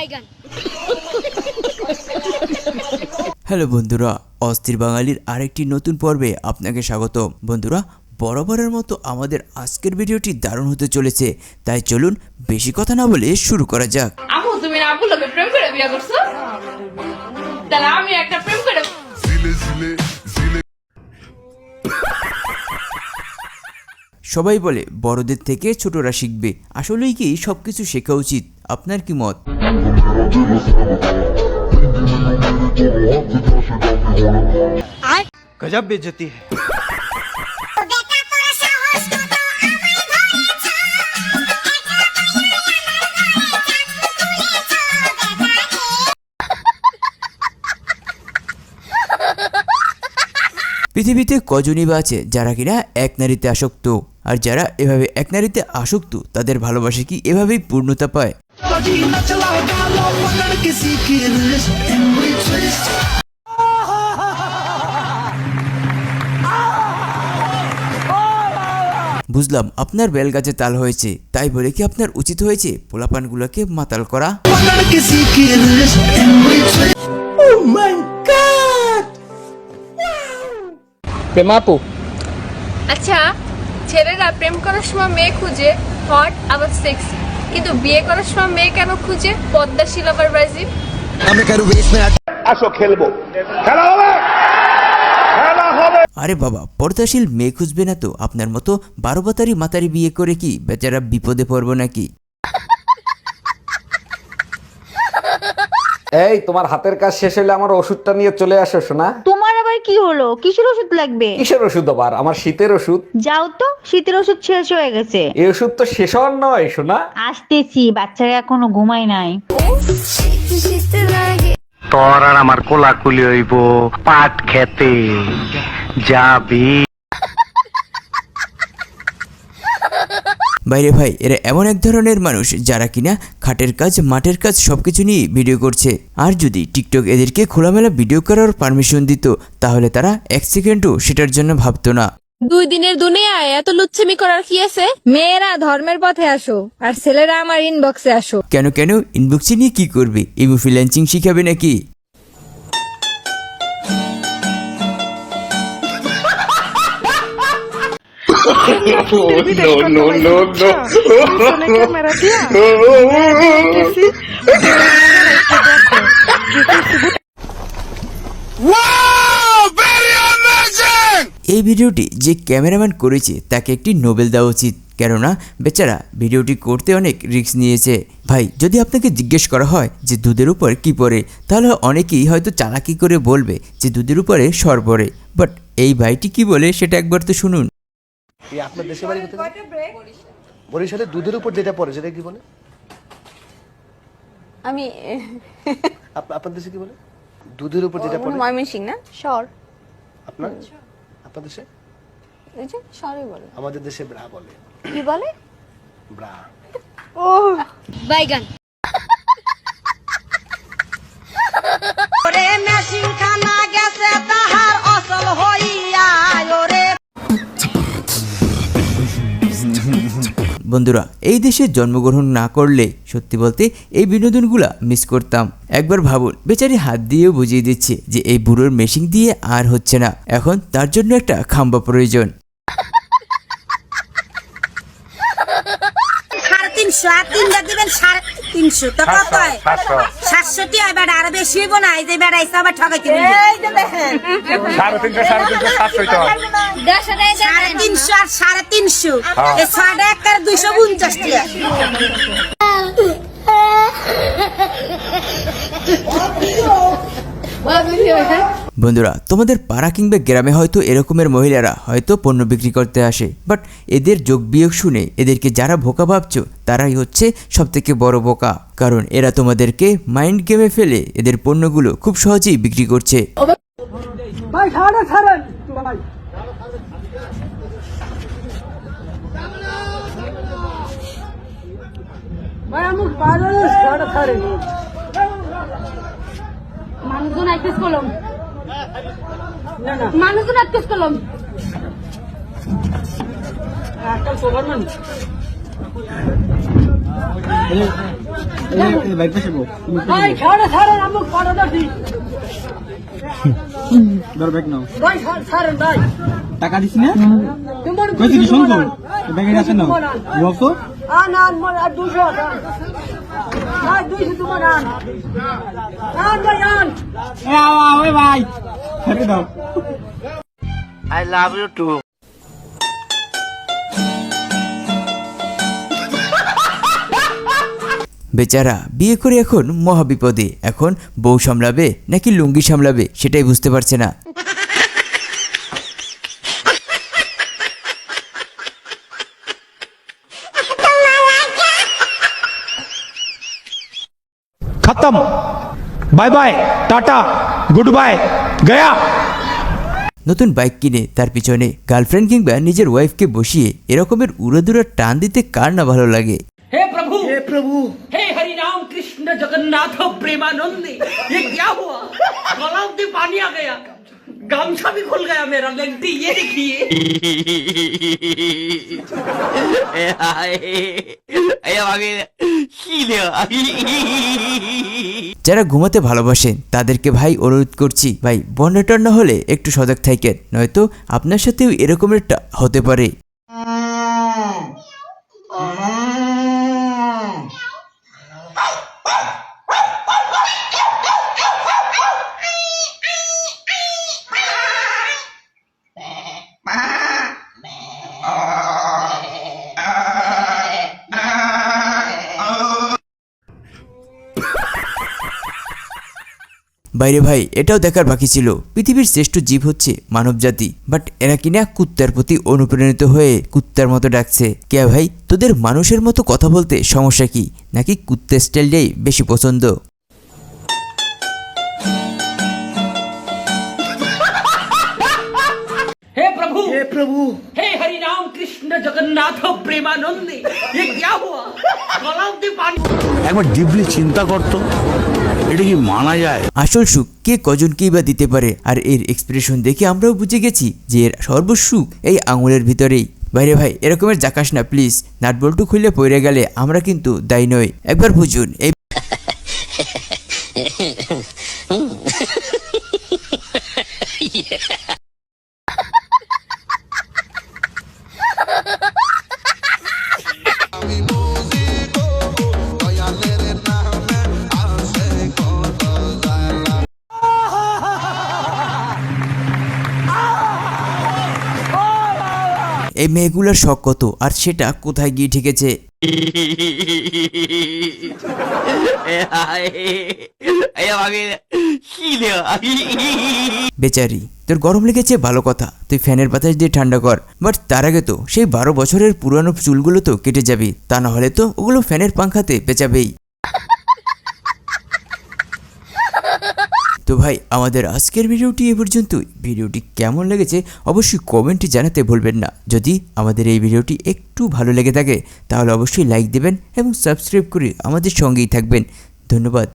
বাইগান hello বন্ধুরা অস্থির বাঙালির আরেকটি নতুন পর্বে আপনাকে স্বাগত বন্ধুরা বরাবরের মতো আমাদের আজকের ভিডিওটি দারুণ হতে চলেছে তাই চলুন বেশি কথা না বলে শুরু করা যাক। আমু তুমি না লোকে প্রেম করে বিয়ে করছ? তাহলে আমি একটা প্রেম করে সবাই বলে বড়দের থেকে ছোটরা শিখবে। আসলেই কি সব কিছু শেখা উচিত? আপনার কি মত? गजब बेइज्जती है পৃথিবীতে কজনই বা আছে যারা কিনা এক নারীতে আসক্ত আর যারা এভাবে এক নারীতে আসক্ত তাদের ভালোবাসা কি এভাবেই পূর্ণতা পায় বুঝলাম আপনার বেলগাছে তাল হয়েছে তাই বলে কি আপনার উচিত হয়েছে পোলাপানগুলোকে মাতাল করা? প্রেমাপু। আচ্ছা ছেলেরা প্রেম করার সময় মেয়ে খুঁজে হট আবার সেক্সি কিন্তু বিয়ে করার সময় মেয়ে কেন খুঁজে? পদ্মাশীল আবার ব্রাজিল? আসো খেলব। খেলা হবে! আরে বাবা পর্দাশীল মেয়ে খুঁজবে না তো? আপনার মতো বারো বাতারি মাতারি বিয়ে করে কি বেচারা বিপদে পড়ব নাকি? এই তোমার হাতের কাজ শেষ হলে আমার ওষুধটা নিয়ে চলে আসো শোনা কি হলো? কিসের ওষুধ লাগবে? কিসের ওষুধ আবার? আমার শীতের ওষুধ? যাও তো শীতের ওষুধ শেষ হয়ে গেছে। এই ওষুধ তো শেষ হওয়ার নয় শোনা আসতেছি বাচ্চারা এখনও ঘুমায় নাই। তোর আর আমার কোলাকুলি হইব পাট খেতে যাবি। বাইরে ভাই এরা এমন এক ধরনের মানুষ যারা কিনা খাটের কাজ মাঠের কাজ সবকিছু নিয়ে ভিডিও করছে। আর যদি টিকটক এদেরকে খোলামেলা ভিডিও করার পারমিশন দিত তাহলে তারা এক সেকেন্ডও সেটার জন্য ভাবতো না। দুই দিনের দুনিয়ায় এত লুচ্ছামি করার কি আছে? মেয়েরা ধর্মের পথে আসো আর ছেলেরা আমার ইনবক্সে আসো। কেন কেন? ইনবক্সে নিয়ে কি করবে? ইমো ফ্রিল্যান্সিং শিখাবে নাকি? এই ভিডিওটি যে ক্যামেরাম্যান করেছে তাকে একটি নোবেল দেওয়া উচিত। কেননা বেচারা ভিডিওটি করতে অনেক রিস্ক নিয়েছে। ভাই যদি আপনাকে জিজ্ঞেস করা হয় যে দুধের উপর কি পড়ে তাহলে অনেকেই হয়তো চালাকি করে বলবে যে দুধের উপরে সর পড়ে। বাট এই ভাইটি কি বলে সেটা একবার তো শুনুন। আপনার দেশে বাড়ি কোথায়? বরিশালে দুধের উপর যেটা পড়ে সেটা কি বলে? আমি আপনার দেশে কি বলে? দুধের উপর যেটা পড়ে। ময়মনসিং না? শর আপনার? আপনার দেশে? এই যে শরই বলে। আমাদের দেশে ব্রা বলে। কি বলে? ব্রা। ও বাইগান বন্ধুরা, এই দেশে জন্মগ্রহণ না করলে সত্যি বলতে এই বিনোদনগুলা মিস করতাম। একবার ভাবুন, বেচারি হাত দিয়েও বুঝিয়ে দিচ্ছে যে এই বুড়োর মেশিন দিয়ে আর হচ্ছে না। এখন তার জন্য একটা খাম্বা প্রয়োজন। সাড়ে তিনশো, আর তিনটা দিবেন সাড়ে তিনশো। কত? হয় সাতশোটি হয় বেড়া আরও বেশি হইব না এই যে বেড়া এসে আবার ঠকাইতে সাড়ে তিনশো সাড়ে তিনশো সাতশো সাড়ে তিনশো আর সাড়ে তিনশো। এই ছয়টা একটা দুইশো উনচাশ টাকা বন্ধুরা তোমাদের পাড়া কিংবা গ্রামে হয়তো এরকমের মহিলারা হয়তো পণ্য বিক্রি করতে আসে বাট এদের যোগ বিয়োগ শুনে এদেরকে যারা বোকা ভাবছ তারাই হচ্ছে সবথেকে বড় বোকা। কারণ এরা তোমাদেরকে মাইন্ড গেমে ফেলে এদের পণ্যগুলো খুব সহজেই বিক্রি করছে। মানুষজন মানুষজন সবার মানুষ। টাকা দিস না? ব্যাগে আছে না দাও আই লাভ ইউ টু বেচারা বিয়ে করে এখন মহাবিপদে। এখন বউ সামলাবে নাকি লুঙ্গি সামলাবে সেটাই বুঝতে পারছে না। खत्म bye bye tata goodbye गया নতুন বাইক কিনে তার পিছনে গার্লফ্রেন্ড কিংবা নিজের ওয়াইফকে বসিয়ে এরকমের উড়োদুরা টান দিতে কার না ভালো লাগে हे प्रभु हे प्रभु हे हरि राम कृष्ण जगन्नाथ प्रेमानंदी ये क्या हुआ गलाव में पानी आ गया गमछा भी खुल गया मेरा लेंटी ये देखिए যারা ঘুমাতে ভালোবাসেন তাদেরকে ভাই অনুরোধ করছি ভাই বন্যা টন্যা হলে একটু সজাগ থাকেন নয়তো আপনার সাথেও এরকমের টা- হতে পারে বাইরে ভাই এটাও দেখার বাকি ছিল পৃথিবীর শ্রেষ্ঠ জীব হচ্ছে মানবজাতি বাট এরা কিনা কুত্তার প্রতি অনুপ্রাণিত হয়ে কুত্তার মতো ডাকছে কে ভাই তোদের মানুষের মতো কথা বলতে সমস্যা কি নাকি কুত্তার স্টাইলটাই বেশি পছন্দ हे प्रभु हे प्रभु हे हरि राम कृष्ण जगन्नाथ प्रेमानंदी ये क्या हुआ गलाव में पानी একবার ডিপলি চিন্তা করতো এটা কি মানা যায়? আসল সুখ কে কজন কজনকেই বা দিতে পারে? আর এর এক্সপ্রেশন দেখে আমরাও বুঝে গেছি যে এর সর্বসুখ এই আঙুলের ভিতরেই। বাইরে ভাই এরকমের জাকাস না প্লিজ নাটবল্টু খুলে পড়ে গেলে আমরা কিন্তু দায়ী নই। একবার বুঝুন এই এই মেয়েগুলোর শখ কত? আর সেটা কোথায় গিয়ে ঠেকেছে বেচারি তোর গরম লেগেছে? ভালো কথা। তুই ফ্যানের বাতাস দিয়ে ঠান্ডা কর। বাট তার আগে তো সেই বারো বছরের পুরানো চুলগুলো তো কেটে যাবে। তা না হলে তো ওগুলো ফ্যানের পাংখাতে পেঁচাবেই। তো ভাই, আমাদের আজকের ভিডিওটি এ পর্যন্তই। ভিডিওটি কেমন লেগেছে অবশ্যই কমেন্টে জানাতে ভুলবেন না। যদি আমাদের এই ভিডিওটি একটু ভালো লেগে থাকে, তাহলে অবশ্যই লাইক দেবেন এবং সাবস্ক্রাইব করে আমাদের সঙ্গেই থাকবেন। ধন্যবাদ।